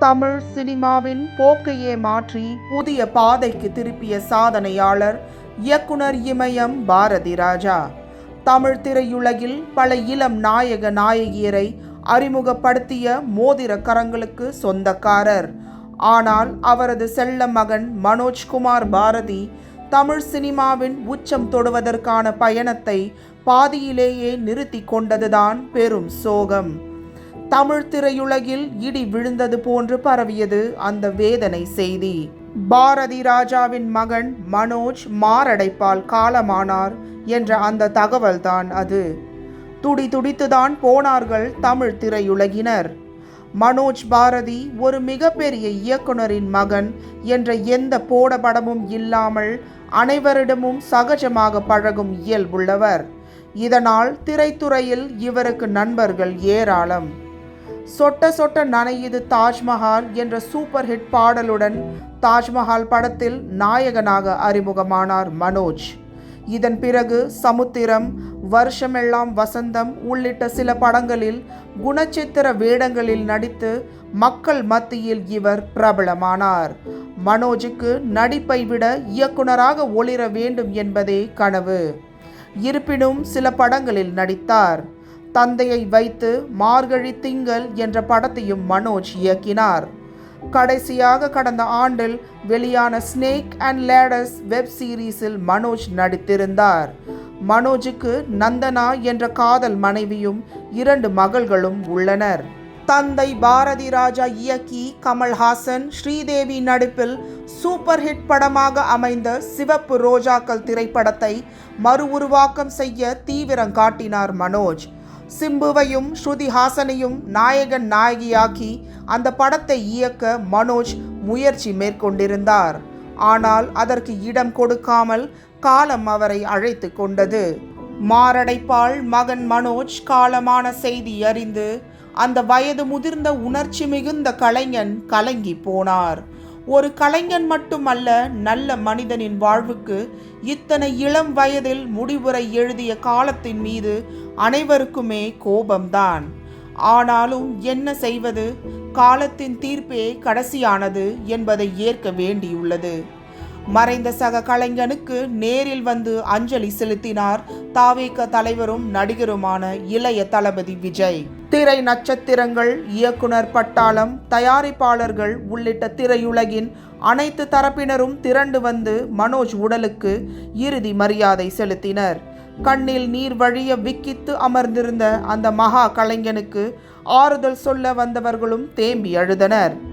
தமிழ் சினிமாவின் போக்கையே மாற்றி புதிய பாதைக்கு திருப்பிய சாதனையாளர் இயக்குனர் இமயம் பாரதி ராஜா. தமிழ் திரையுலகில் பல இளம் நாயக நாயகியரை அறிமுகப்படுத்திய மோதிர கரங்களுக்கு சொந்தக்காரர். ஆனால் அவரது செல்ல மகன் மனோஜ்குமார் பாரதி தமிழ் சினிமாவின் உச்சம் தொடுவதற்கான பயணத்தை பாதியிலேயே நிறுத்தி கொண்டதுதான் பெரும் சோகம். தமிழ் திரையுலகில் இடி விழுந்தது போன்று பரவியது அந்த வேதனை செய்தி. பாரதி ராஜாவின் மகன் மனோஜ் மாரடைப்பால் காலமானார் என்ற அந்த தகவல்தான் அது. துடி துடித்துதான் போனார்கள் தமிழ் திரையுலகினர். மனோஜ் பாரதி ஒரு மிகப்பெரிய இயக்குனரின் மகன் என்ற எந்த போடபடமும் இல்லாமல் அனைவரிடமும் சகஜமாக பழகும் இயல்புள்ளவர். இதனால் திரைத்துறையில் இவருக்கு நண்பர்கள் ஏராளம். சொட்ட சொட்ட நனையுது தாஜ்மஹால் என்ற சூப்பர் ஹிட் பாடலுடன் தாஜ்மஹால் படத்தில் நாயகனாக அறிமுகமானார் மனோஜ். இதன் பிறகு சமுத்திரம் வருஷமெல்லாம் வசந்தம் உள்ளிட்ட சில படங்களில் குணச்சித்திர வேடங்களில் நடித்து மக்கள் மத்தியில் இவர் பிரபலமானார். மனோஜுக்கு நடிப்பை விட இயக்குனராக ஒளிர வேண்டும் என்பதே கனவு. இருப்பினும் சில படங்களில் நடித்தார். தந்தையை வைத்து மார்கழி திங்கள் என்ற படத்தையும் மனோஜ் இயக்கினார். கடைசியாக கடந்த ஆண்டில் வெளியான ஸ்னேக் அண்ட் லேடர்ஸ் வெப் சீரிஸில் மனோஜ் நடித்திருந்தார். மனோஜுக்கு நந்தனா என்ற காதல் மனைவியும் இரண்டு மகள்களும் உள்ளனர். தந்தை பாரதி ராஜா இயக்கி கமல்ஹாசன் ஸ்ரீதேவி நடிப்பில் சூப்பர் ஹிட் படமாக அமைந்த சிவப்பு ரோஜாக்கள் திரைப்படத்தை மறு உருவாக்கம் செய்ய தீவிரம் காட்டினார் மனோஜ். சிம்புவையும் ஸ்ருதி ஹாசனையும் நாயகன் நாயகியாக்கி அந்த படத்தை இயக்க மனோஜ் முயற்சி மேற்கொண்டிருந்தார். ஆனால் அதற்கு இடம் கொடுக்காமல் காலம் அவரை அழைத்து கொண்டது. மாரடைப்பால் மகன் மனோஜ் காலமான செய்தி அறிந்து அந்த வயது முதிர்ந்த உணர்ச்சி மிகுந்த கலைஞன் கலங்கி போனார். ஒரு கலைஞன் மட்டுமல்ல நல்ல மனிதனின் வாழ்வுக்கு இத்தனை இளம் வயதில் முடிவுரை எழுதிய காலத்தின் மீது அனைவருக்குமே கோபம்தான். ஆனாலும் என்ன செய்வது? காலத்தின் தீர்ப்பே கடைசியானது என்பதை ஏற்க வேண்டியுள்ளது. மறைந்த சக கலைஞனுக்கு நேரில் வந்து அஞ்சலி செலுத்தினார். தாவேக தலைவரும் நடிகருமான இளைய தளபதி விஜய். திரை நட்சத்திரங்கள் இயக்குனர் பட்டாளம் தயாரிப்பாளர்கள் உள்ளிட்ட திரையுலகின் அனைத்து தரப்பினரும் திரண்டு வந்து மனோஜ் உடலுக்கு இறுதி மரியாதை செலுத்தினர். கண்ணில் நீர் வழிய விக்கித்து அமர்ந்திருந்த அந்த மகா கலைஞனுக்கு ஆறுதல் சொல்ல வந்தவர்களும் தேம்பி அழுதனர்.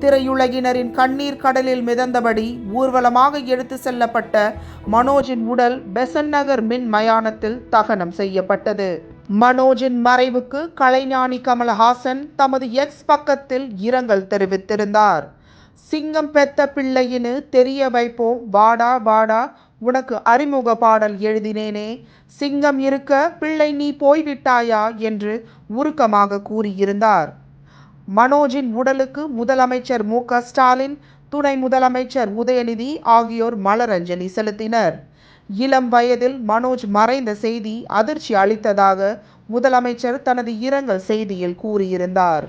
திரையுலகினரின் கண்ணீர் கடலில் மிதந்தபடி ஊர்வலமாக எடுத்து செல்லப்பட்ட மனோஜின் உடல் பெசன் நகர் மின் மயானத்தில் தகனம் செய்யப்பட்டது. மனோஜின் மறைவுக்கு கலைஞானி கமல்ஹாசன் தமது எக்ஸ் பக்கத்தில் இரங்கல் தெரிவித்திருந்தார். சிங்கம் பெத்த பிள்ளையின்னு தெரிய வைப்போம் வாடா வாடா உனக்கு அறிமுக பாடல் எழுதினேனே. சிங்கம் இருக்க பிள்ளை நீ போய்விட்டாயா? என்று உருக்கமாக கூறியிருந்தார். மனோஜின் உடலுக்கு முதலமைச்சர் மு க ஸ்டாலின் துணை முதலமைச்சர் உதயநிதி ஆகியோர் மலரஞ்சலி செலுத்தினர். இளம் வயதில் மனோஜ் மறைந்த செய்தி அதிர்ச்சி அளித்ததாக முதலமைச்சர் தனது இரங்கல் செய்தியில் கூறியிருந்தார்.